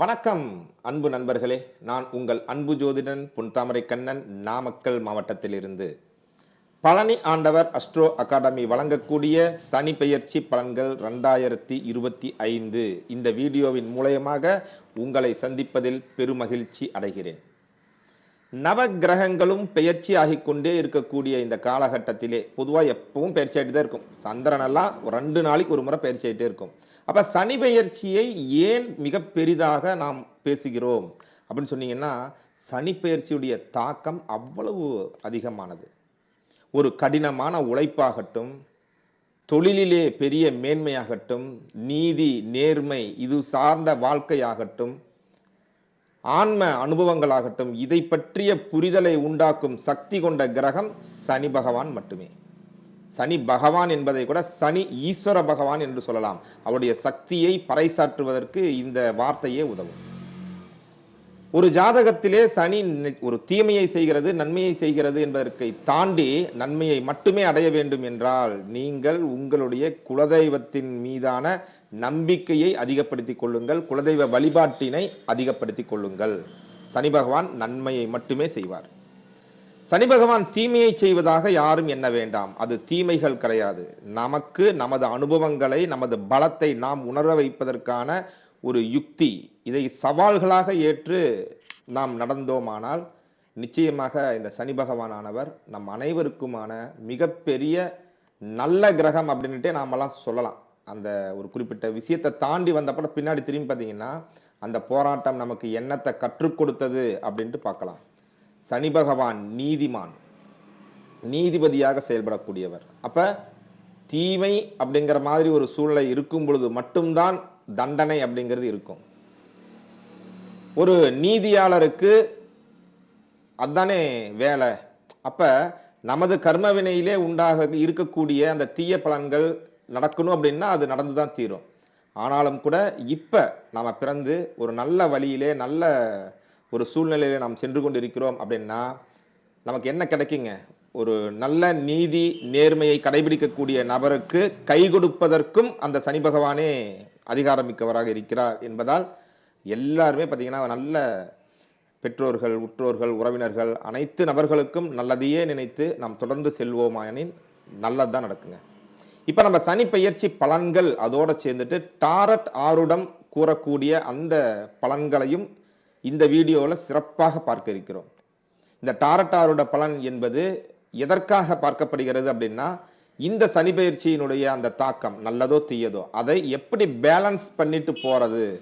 வணக்கம் அன்பு நண்பர்களே. நான் உங்கள் அன்பு ஜோதிடன் புன்தாமரை கண்ணன் நாமக்கல் மாவட்டத்திலிருந்து. பழனி ஆண்டவர் அஸ்ட்ரோ அகாடமி வழங்கக்கூடிய சனி பெயர்ச்சி பலன்கள் ரெண்டாயிரத்தி இருபத்தி ஐந்து. இந்த வீடியோவின் மூலயமாக உங்களை சந்திப்பதில் பெருமகிழ்ச்சி அடைகிறேன். நவ கிரகங்களும் பெயர்ச்சி ஆகிக்கொண்டே இருக்கக்கூடிய இந்த காலகட்டத்திலே பொதுவாக எப்பவும் பயிற்சி ஆகிட்டு தான் இருக்கும். சந்திரனெல்லாம் ஒரு ரெண்டு நாளைக்கு ஒரு முறை பயிற்சி ஆகிட்டே இருக்கும். அப்போ சனி பெயர்ச்சியை ஏன் மிக பெரிதாக நாம் பேசுகிறோம்? அப்படின்னு சொன்னீங்கன்னா சனி பெயர்ச்சியுடைய தாக்கம் அவ்வளவு அதிகமானது. ஒரு கடினமான உழைப்பாகட்டும் தொழிலிலே பெரிய மேன்மையாகட்டும் நீதி நேர்மை இது சார்ந்த வாழ்க்கையாகட்டும் ஆன்ம அனுபவங்களாகட்டும் இதை பற்றிய புரிதலை உண்டாக்கும் சக்தி கொண்ட கிரகம் சனி பகவான் மட்டுமே. சனி பகவான் என்பதை கூட சனி ஈஸ்வர பகவான் என்று சொல்லலாம். அவருடைய சக்தியை பறைசாற்றுவதற்கு இந்த வார்த்தையே உதவும். ஒரு ஜாதகத்திலே சனி ஒரு தீமையை செய்கிறது நன்மையை செய்கிறது என்பதற்கை தாண்டி நன்மையை மட்டுமே அடைய வேண்டும் என்றால் நீங்கள் உங்களுடைய குலதெய்வத்தின் மீதான நம்பிக்கையை அதிகப்படுத்திக் கொள்ளுங்கள். குலதெய்வ வழிபாட்டினை அதிகப்படுத்திக் கொள்ளுங்கள். சனி பகவான் நன்மையை மட்டுமே செய்வார். சனி பகவான் தீமையை செய்வதாக யாரும் எண்ண வேண்டாம். அது தீமைகள் கிடையாது. நமக்கு நமது அனுபவங்களை நமது பலத்தை நாம் உணர வைப்பதற்கான ஒரு யுக்தி. இதை சவால்களாக ஏற்று நாம் நடந்தோமானால் நிச்சயமாக இந்த சனி பகவானானவர் நம் அனைவருக்குமான மிகப்பெரிய நல்ல கிரகம் அப்படின்ட்டு நாமெல்லாம் சொல்லலாம். அந்த ஒரு குறிப்பிட்ட விஷயத்தை தாண்டி வந்தப்பட பின்னாடி திரும்பி பார்த்தீங்கன்னா அந்த போராட்டம் நமக்கு என்னத்தை கற்றுக் கொடுத்தது அப்படின்ட்டு பார்க்கலாம். சனி பகவான் நீதிமான். நீதிபதியாக செயல்படக்கூடியவர். அப்போ தீமை அப்படிங்கிற மாதிரி ஒரு சூழ்நிலை இருக்கும் பொழுது மட்டும்தான் தண்டனை அப்படிங்கிறது இருக்கும். ஒரு நீதியாளருக்கு அதானே வேலை. அப்போ நமது கர்மவினையிலே உண்டாக இருக்கக்கூடிய அந்த தீய பலன்கள் நடக்கணும் அப்படின்னா அது நடந்து தான் தீரும். ஆனாலும் கூட இப்போ நாம் பிறந்து ஒரு நல்ல வழியிலே நல்ல ஒரு சூழ்நிலையிலே நாம் சென்று கொண்டிருக்கிறோம் அப்படின்னா நமக்கு என்ன கிடைக்குங்க? ஒரு நல்ல நீதி நேர்மையை கடைபிடிக்கக்கூடிய நபருக்கு கை கொடுப்பதற்கும் அந்த சனி பகவானே அதிகாரமிக்கவராக இருக்கிறார் என்பதால் எல்லாருமே பார்த்தீங்கன்னா நல்ல பெற்றோர்கள் உற்றோர்கள் உறவினர்கள் அனைத்து நபர்களுக்கும் நல்லதையே நினைத்து நாம் தொடர்ந்து செல்வோமாயனின் நல்லது தான் நடக்குங்க. இப்போ நம்ம சனி பயிற்சி பலன்கள் அதோடு சேர்ந்துட்டு டாரட் ஆருடம் கூறக்கூடிய அந்த பலன்களையும் இந்த வீடியோவில் சிறப்பாக பார்க்க இருக்கிறோம். இந்த டாரட் ஆருட பலன் என்பது எதற்காக பார்க்கப்படுகிறது அப்படின்னா இந்த சனி அந்த தாக்கம் நல்லதோ தீயதோ அதை எப்படி பேலன்ஸ் பண்ணிட்டு போகிறது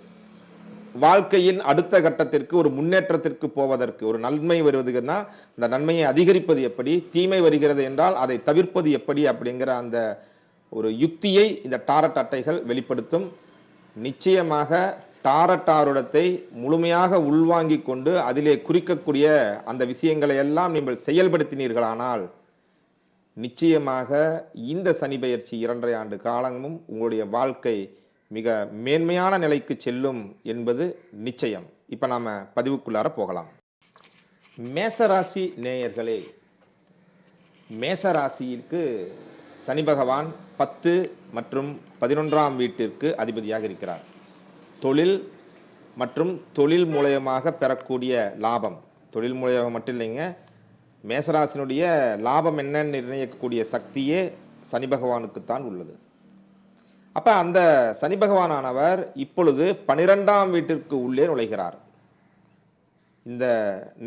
வாழ்க்கையின் அடுத்த கட்டத்திற்கு ஒரு முன்னேற்றத்திற்கு போவதற்கு ஒரு நன்மை வருவதுன்னா அந்த நன்மையை அதிகரிப்பது எப்படி தீமை வருகிறது என்றால் அதை தவிர்ப்பது எப்படி அப்படிங்கிற அந்த ஒரு யுக்தியை இந்த டாரட் அட்டைகள் வெளிப்படுத்தும். நிச்சயமாக டாரட்டாருடத்தை முழுமையாக உள்வாங்கி கொண்டு அதிலே குறிக்கக்கூடிய அந்த விஷயங்களை எல்லாம் நீங்கள் செயல்படுத்தினீர்களானால் நிச்சயமாக இந்த சனி பயிற்சி இரண்டரை ஆண்டு காலமும் உங்களுடைய வாழ்க்கை மிக மேன்மையான நிலைக்கு செல்லும் என்பது நிச்சயம். இப்போ நாம் பதிவுக்குள்ளார போகலாம். மேசராசி நேயர்களே மேசராசிக்கு சனி பகவான் பத்து மற்றும் பதினொன்றாம் வீட்டிற்கு அதிபதியாக இருக்கிறார். தொழில் மற்றும் தொழில் மூலயமாக பெறக்கூடிய லாபம். தொழில் மூலயமாக மட்டும் இல்லைங்க மேசராசினுடைய லாபம் என்னன்னு நிர்ணயிக்கக்கூடிய சக்தியே சனி பகவானுக்குத்தான் உள்ளது. அப்போ அந்த சனி பகவானானவர் இப்பொழுது பனிரெண்டாம் வீட்டிற்கு உள்ளே நுழைகிறார். இந்த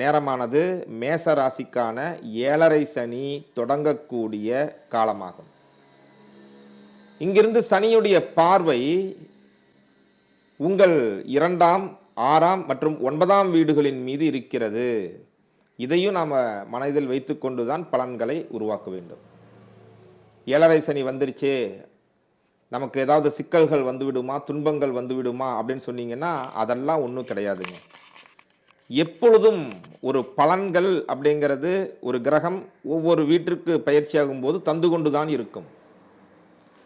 நேரமானது மேச ராசிக்கான ஏழரை சனி தொடங்கக்கூடிய காலமாகும். இங்கிருந்து சனியுடைய பார்வை உங்கள் இரண்டாம் ஆறாம் மற்றும் ஒன்பதாம் வீடுகளின் மீது இருக்கிறது. இதையும் நாம் மனதில் வைத்துக்கொண்டு தான் பலன்களை உருவாக்க வேண்டும். ஏழரை சனி வந்துருச்சே நமக்கு ஏதாவது சிக்கல்கள் வந்துவிடுமா துன்பங்கள் வந்துவிடுமா அப்படின்னு சொன்னீங்கன்னா அதெல்லாம் ஒன்றும் கிடையாதுங்க. எப்பொழுதும் ஒரு பலன்கள் அப்படிங்கிறது ஒரு கிரகம் ஒவ்வொரு வீட்டிற்கு பயிற்சியாகும் போது தந்து கொண்டு தான் இருக்கும்.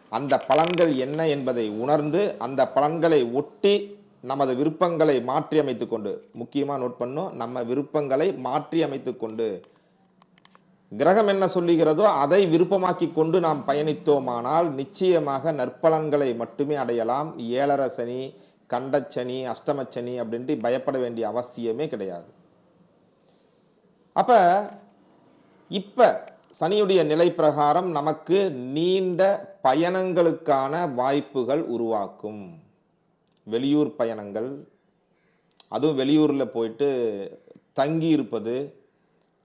அந்த பலன்கள் என்ன என்பதை உணர்ந்து அந்த பலன்களை ஒட்டி நமது விருப்பங்களை மாற்றி அமைத்து கொண்டு முக்கியமாக நோட் பண்ணும் நம்ம விருப்பங்களை மாற்றி அமைத்து கொண்டு. கிரகம் என்ன சொல்லுகிறதோ அதை விருப்பமாக்கி கொண்டு நாம் பயணித்தோமானால் நிச்சயமாக நற்பலன்களை மட்டுமே அடையலாம். ஏழரை சனி கண்டச்சனி அஷ்டமச்சனி அப்படின்ட்டு பயப்பட வேண்டிய அவசியமே கிடையாது. அப்போ இப்போ சனியுடைய நிலை பிரகாரம் நமக்கு நீண்ட பயணங்களுக்கான வாய்ப்புகள் உருவாக்கும். வெளியூர் பயணங்கள் அதுவும் வெளியூரில் போயிட்டு தங்கி இருப்பது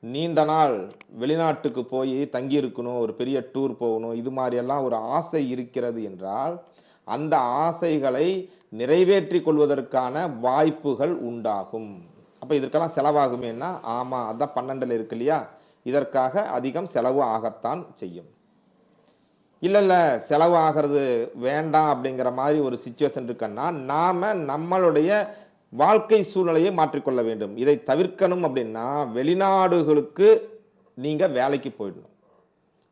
நீண்ட நாள் வெளிநாட்டுக்கு போய் தங்கி இருக்கணும் ஒரு பெரிய டூர் போகணும் இது மாதிரியெல்லாம் ஒரு ஆசை இருக்கிறது என்றால் அந்த ஆசைகளை நிறைவேற்றி கொள்வதற்கான வாய்ப்புகள் உண்டாகும். அப்போ இதற்கெல்லாம் செலவாகுமேன்னா ஆமாம் அதான் பன்னெண்டில் இருக்கு இல்லையா? இதற்காக அதிகம் செலவு ஆகத்தான் செய்யும். இல்லை இல்லை செலவாகிறது வேண்டாம் அப்படிங்கிற மாதிரி ஒரு சுச்சுவேஷன் இருக்குன்னா நாம் நம்மளுடைய வாழ்க்கை சூழ்நிலையை மாற்றிக்கொள்ள வேண்டும். இதை தவிர்க்கணும் அப்படின்னா வெளிநாடுகளுக்கு நீங்கள் வேலைக்கு போயிடணும்.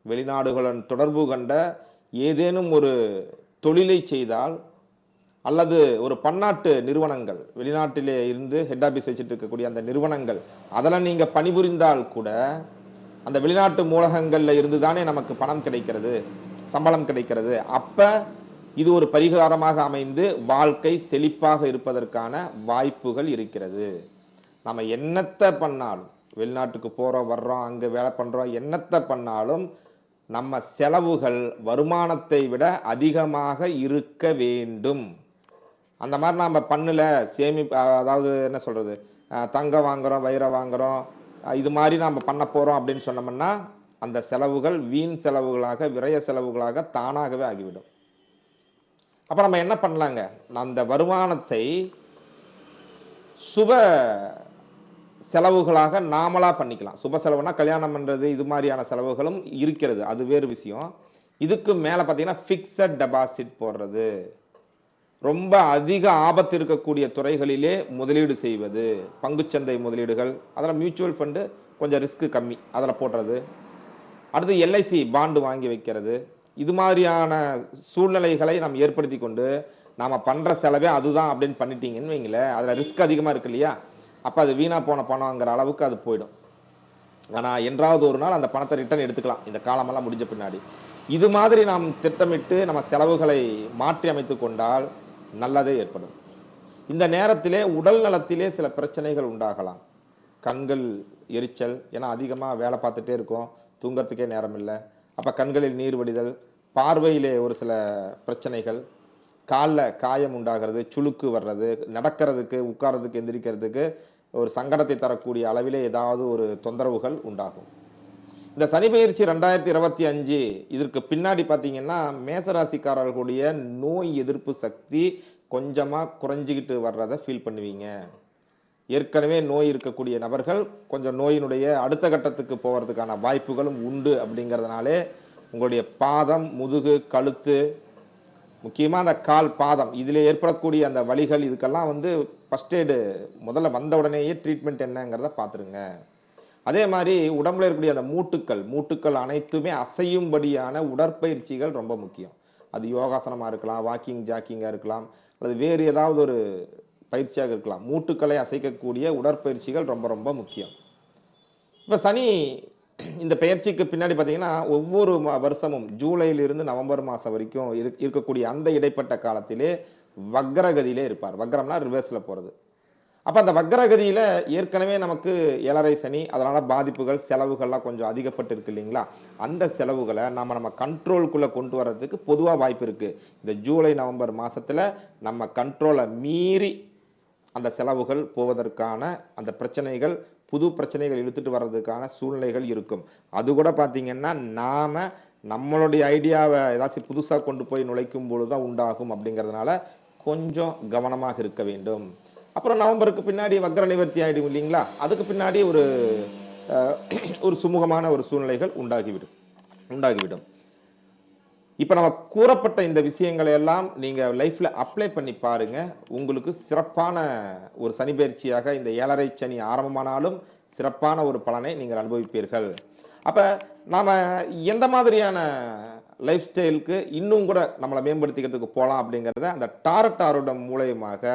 வெளிநாடுகளுடன் தொடர்பு கண்ட ஏதேனும் ஒரு தொழிலை செய்தால் அல்லது ஒரு பன்னாட்டு நிறுவனங்கள் வெளிநாட்டிலே இருந்து ஹெட் ஆஃபீஸ் வச்சுட்டு இருக்கக்கூடிய அந்த நிறுவனங்கள் அதெல்லாம் நீங்கள் பணிபுரிந்தால் கூட அந்த வெளிநாட்டு மூலகங்களில் இருந்து தானே நமக்கு பணம் கிடைக்கிறது. சம்பளம் கிடைக்கிறது. அப்போ இது ஒரு பரிகாரமாக அமைந்து வாழ்க்கை செழிப்பாக இருப்பதற்கான வாய்ப்புகள் இருக்கிறது. நம்ம என்னத்தை பண்ணாலும் வெளிநாட்டுக்கு போகிறோம் வர்றோம் அங்கே வேலை பண்ணுறோம் என்னத்தை பண்ணாலும் நம்ம செலவுகள் வருமானத்தை விட அதிகமாக இருக்க வேண்டும். அந்த மாதிரி நாம் பண்ணல சேமி அதாவது என்ன சொல்கிறது தங்கம் வாங்குறோம் வைரம் வாங்குகிறோம் இது மாதிரி நாம் பண்ண போகிறோம் அப்படின்னு சொன்னோம்னா அந்த செலவுகள் வீண் செலவுகளாக விரய செலவுகளாக தானாகவே ஆகிவிடும். அப்போ நம்ம என்ன பண்ணலாங்க? அந்த வருமானத்தை சுப செலவுகளாக நாமளாக பண்ணிக்கலாம். சுப செலவுனா கல்யாணம் பண்ணுறது இது மாதிரியான செலவுகளும் இருக்கிறது. அது வேறு விஷயம். இதுக்கு மேலே பார்த்தீங்கன்னா ஃபிக்ஸட் டெபாசிட் போடுறது. ரொம்ப அதிக ஆபத்து இருக்கக்கூடிய துறைகளிலே முதலீடு செய்வது. பங்குச்சந்தை முதலீடுகள் அதில் மியூச்சுவல் ஃபண்டு கொஞ்சம் ரிஸ்க்கு கம்மி. அதில் போடுறது. அடுத்து எல்ஐசி பாண்டு வாங்கி வைக்கிறது. இது மாதிரியான சூழ்நிலைகளை நாம் ஏற்படுத்தி கொண்டு நாம் பண்ணுற செலவே அதுதான் அப்படின்னு பண்ணிட்டீங்கன்னு வைங்களேன். அதில் ரிஸ்க் அதிகமாக இருக்கு இல்லையா? அப்போ அது வீணாக போன பணங்கிற அளவுக்கு அது போயிடும். ஆனால் என்றாவது ஒரு நாள் அந்த பணத்தை ரிட்டர்ன் எடுத்துக்கலாம். இந்த காலமெல்லாம் முடிஞ்ச பின்னாடி. இது மாதிரி நாம் திட்டமிட்டு நம்ம செலவுகளை மாற்றி அமைத்து கொண்டால் நல்லதே ஏற்படும். இந்த நேரத்திலே உடல் நலத்திலே சில பிரச்சனைகள் உண்டாகலாம். கண்கள் எரிச்சல் ஏன்னா அதிகமாக வேலை பார்த்துட்டே இருக்கோம். தூங்கிறதுக்கே நேரம் இல்லை அப்போ கண்களில் நீர் வடிதல் பார்வையிலே ஒரு சில பிரச்சனைகள் காலில் காயம் உண்டாகிறது சுளுக்கு வர்றது நடக்கிறதுக்கு உட்கார்றதுக்கு எந்திரிக்கிறதுக்கு ஒரு சங்கடத்தை தரக்கூடிய அளவிலே ஏதாவது ஒரு தொந்தரவுகள் உண்டாகும். இந்த சனி பயிற்சி ரெண்டாயிரத்தி இருபத்தி அஞ்சு இதற்கு பின்னாடி பார்த்தீங்கன்னா மேசராசிக்காரர்களுடைய நோய் எதிர்ப்பு சக்தி கொஞ்சமாக குறைஞ்சிக்கிட்டு வர்றதை ஃபீல் பண்ணுவீங்க. ஏற்கனவே நோய் இருக்கக்கூடிய நபர்கள் கொஞ்சம் நோயினுடைய அடுத்த கட்டத்துக்கு போகிறதுக்கான வாய்ப்புகளும் உண்டு அப்படிங்கிறதுனாலே உங்களுடைய பாதம் முதுகு கழுத்து முக்கியமாக அந்த கால் பாதம் இதில் ஏற்படக்கூடிய அந்த வழிகள் இதுக்கெல்லாம் வந்து ஃபஸ்ட் எய்டு முதல்ல வந்த உடனேயே ட்ரீட்மெண்ட் என்னங்கிறத பார்த்துருங்க. அதே மாதிரி உடம்புல இருக்கக்கூடிய அந்த மூட்டுக்கள் மூட்டுக்கள் அனைத்துமே அசையும்படியான உடற்பயிற்சிகள் ரொம்ப முக்கியம். அது யோகாசனமாக இருக்கலாம் வாக்கிங் ஜாக்கிங்காக இருக்கலாம் அல்லது வேறு ஏதாவது ஒரு பயிற்சியாக இருக்கலாம். மூட்டுக்களை அசைக்கக்கூடிய உடற்பயிற்சிகள் ரொம்ப ரொம்ப முக்கியம். இப்போ சனி இந்த பெயர்ச்சிக்கு பின்னாடி பார்த்தீங்கன்னா ஒவ்வொரு வருஷமும் ஜூலையிலிருந்து நவம்பர் மாதம் வரைக்கும் இரு- இருக்கக்கூடிய அந்த இடைப்பட்ட காலத்திலே வக்ரகதியிலே இருப்பார். வக்ரம்னா ரிவர்ஸில் போகிறது அப்போ அந்த வக்ரகதியில் ஏற்கனவே நமக்கு ஏழரை சனி அதனால் பாதிப்புகள் செலவுகள்லாம் கொஞ்சம் அதிகப்பட்டு இருக்கு இல்லைங்களா? அந்த செலவுகளை நம்ம நம்ம கண்ட்ரோலுக்குள்ளே கொண்டு வர்றதுக்கு பொதுவாக வாய்ப்பு இருக்குது இந்த ஜூலை நவம்பர் மாதத்தில் நம்ம கண்ட்ரோலை மீறி அந்த செலவுகள் போவதற்கான அந்த பிரச்சனைகள் புது பிரச்சனைகள் இழுத்துட்டு வர்றதுக்கான சூழ்நிலைகள் இருக்கும். அது கூட பார்த்தீங்கன்னா நாம் நம்மளுடைய ஐடியாவை ஏதாச்சும் புதுசாக கொண்டு போய் நுழைக்கும் பொழுது தான் உண்டாகும் அப்படிங்கிறதுனால கொஞ்சம் கவனமாக இருக்க வேண்டும். அப்புறம் நவம்பருக்கு பின்னாடி வக்ர நிவர்த்தி ஆகிடும் இல்லைங்களா? அதுக்கு பின்னாடி ஒரு ஒரு சுமூகமான ஒரு சூழ்நிலைகள் உண்டாகிவிடும் உண்டாகிவிடும். இப்போ நம்ம கூறப்பட்ட இந்த விஷயங்களை எல்லாம் நீங்கள் லைஃப்பில் அப்ளை பண்ணி பாருங்கள் உங்களுக்கு சிறப்பான ஒரு சனி பயிற்சியாக இந்த ஏழரை சனி ஆரம்பமானாலும் சிறப்பான ஒரு பலனை நீங்கள் அனுபவிப்பீர்கள். அப்போ நாம் எந்த மாதிரியான லைஃப் ஸ்டைலுக்கு இன்னும் கூட நம்மளை மேம்படுத்திக்கிறதுக்கு போகலாம் அப்படிங்கிறத அந்த டாரட் ஆருடம் மூலயமாக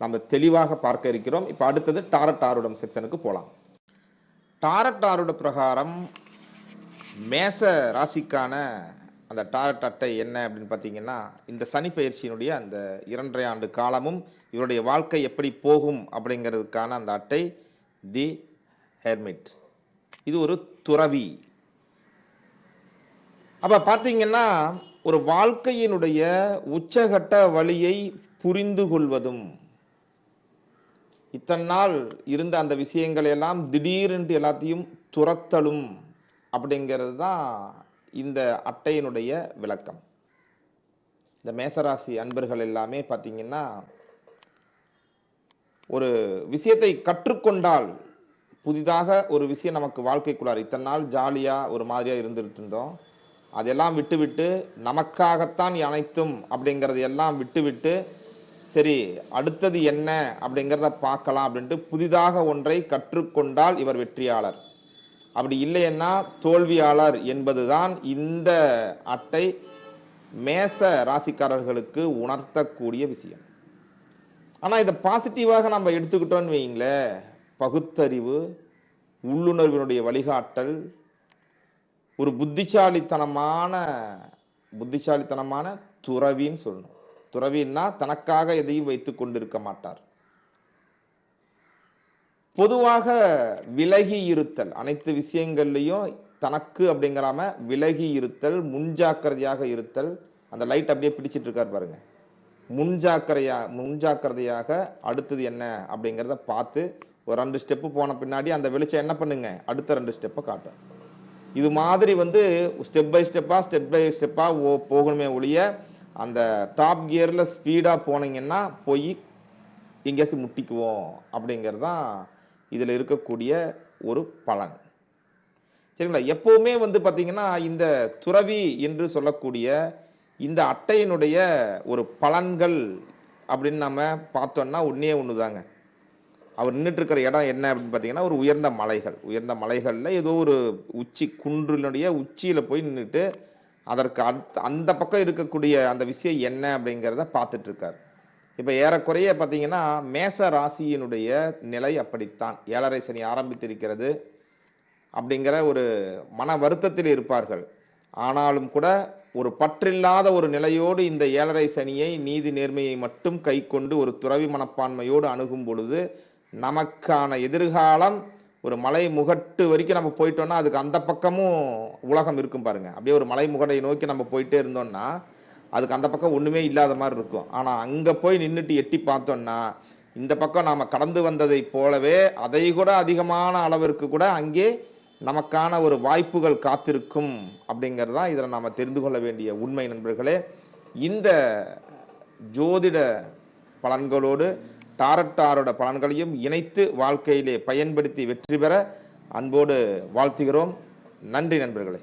நம்ம தெளிவாக பார்க்க இருக்கிறோம். இப்போ அடுத்தது டாரட் ஆருடம் செக்ஷனுக்கு போகலாம் டாரட் ஆருட பிரகாரம் மேச ராசிக்கான அந்த டாரட் அட்டை என்ன அப்படின்னு பார்த்தீங்கன்னா இந்த சனி பயிற்சியினுடைய அந்த இரண்டரை ஆண்டு காலமும் இவருடைய வாழ்க்கை எப்படி போகும் அப்படிங்கிறதுக்கான அந்த அட்டை தி ஹெர்மிட் இது ஒரு துறவி. அப்போ பார்த்தீங்கன்னா ஒரு வாழ்க்கையினுடைய உச்சகட்ட வழியை புரிந்து கொள்வதும் இத்தனை நாள் இருந்த அந்த விஷயங்களையெல்லாம் திடீரென்று எல்லாத்தையும் துரத்தலும் அப்படிங்கிறது தான் இந்த அட்டையினுடைய விளக்கம். இந்த மேசராசி அன்பர்கள் எல்லாமே பார்த்தீங்கன்னா ஒரு விஷயத்தை கற்றுக்கொண்டால் புதிதாக ஒரு விஷயம் நமக்கு வாழ்க்கைக்குள்ளார். இத்தனை நாள் ஜாலியாக ஒரு மாதிரியாக இருந்துகிட்டு இருந்தோம். அதெல்லாம் விட்டுவிட்டு நமக்காகத்தான் அனைத்தும் அப்படிங்கிறது எல்லாம் விட்டுவிட்டு சரி அடுத்தது என்ன அப்படிங்கிறத பார்க்கலாம் அப்படின்ட்டு புதிதாக ஒன்றை கற்றுக்கொண்டால் இவர் வெற்றியாளர். அப்படி இல்லைன்னா தோல்வியாளர் என்பதுதான் இந்த அட்டை மேச ராசிக்காரர்களுக்கு உணர்த்தக்கூடிய விஷயம். ஆனால் இதை பாசிட்டிவாக நம்ம எடுத்துக்கிட்டோன்னு வைங்களேன் பகுத்தறிவு உள்ளுணர்வினுடைய வழிகாட்டல் ஒரு புத்திசாலித்தனமான புத்திசாலித்தனமான துறவின்னு சொல்லணும். துறவின்னா தனக்காக எதையும் வைத்து கொண்டிருக்க மாட்டார். பொதுவாக விலகி இருத்தல் அனைத்து விஷயங்கள்லையும் தனக்கு அப்படிங்கிறாம விலகி இருத்தல் முன்ஜாக்கிரதையாக இருத்தல் அந்த லைட் அப்படியே பிடிச்சிட்டு இருக்கார் பாருங்க. முன்ஜாக்கிரையா முன்ஜாக்கிரதையாக அடுத்தது என்ன அப்படிங்கிறத பார்த்து ஒரு ரெண்டு ஸ்டெப்பு போன பின்னாடி அந்த வெளிச்சம் என்ன பண்ணுங்க? அடுத்த ரெண்டு ஸ்டெப்பை காட்டும் இது மாதிரி வந்து ஸ்டெப் பை ஸ்டெப்பாக ஸ்டெப் பை ஸ்டெப்பாக ஓ போகணுமே ஒழிய அந்த டாப் கியரில் ஸ்பீடாக போனீங்கன்னா போய் எங்கேயாச்சும் முட்டிக்குவோம் அப்படிங்கிறது தான் இதில் இருக்கக்கூடிய ஒரு பலன். சரிங்களா? எப்போவுமே வந்து பார்த்திங்கன்னா இந்த துறவி என்று சொல்லக்கூடிய இந்த அட்டையினுடைய ஒரு பலன்கள் அப்படின்னு நம்ம பார்த்தோன்னா ஒன்றே ஒன்று தாங்க அவர் நின்றுட்டு இருக்கிற இடம் என்ன அப்படின்னு பார்த்தீங்கன்னா ஒரு உயர்ந்த மலைகள். உயர்ந்த மலைகளில் ஏதோ ஒரு உச்சி குன்றினுடைய உச்சியில் போய் நின்றுட்டு அதற்கு அடுத்த அந்த பக்கம் இருக்கக்கூடிய அந்த விஷயம் என்ன அப்படிங்கிறத பார்த்துட்ருக்கார் இப்போ ஏறக்குறைய பார்த்தீங்கன்னா மேச ராசியினுடைய நிலை அப்படித்தான். ஏழரை சனி ஆரம்பித்திருக்கிறது அப்படிங்கிற ஒரு மன வருத்தத்தில் இருப்பார்கள். ஆனாலும் கூட ஒரு பற்றில்லாத ஒரு நிலையோடு இந்த ஏழரை சனியை நீதி நேர்மையை மட்டும் கை கொண்டு ஒரு துறவி மனப்பான்மையோடு அணுகும் பொழுது நமக்கான எதிர்காலம் ஒரு மலை முகட்டு வரைக்கும் நம்ம போயிட்டோம்னா அதுக்கு அந்த பக்கமும் உலகம் இருக்கும் பாருங்க. அப்படியே ஒரு மலை முகடை நோக்கி நம்ம போயிட்டே இருந்தோம்னா அதுக்கு அந்த பக்கம் ஒன்றுமே இல்லாத மாதிரி இருக்கும். ஆனால் அங்கே போய் நின்றுட்டு எட்டி பார்த்தோம்னா இந்த பக்கம் நாம் கடந்து வந்ததை போலவே அதை கூட அதிகமான அளவிற்கு கூட அங்கே நமக்கான ஒரு வாய்ப்புகள் காத்திருக்கும் அப்படிங்கிறது தான் இதில் நாம் தெரிந்து கொள்ள வேண்டிய உண்மை நண்பர்களே. இந்த ஜோதிட பலன்களோடு டாரட்டாரோட பலன்களையும் இணைத்து வாழ்க்கையிலே பயன்படுத்தி வெற்றி பெற அன்போடு வாழ்த்துகிறோம். நன்றி நண்பர்களே.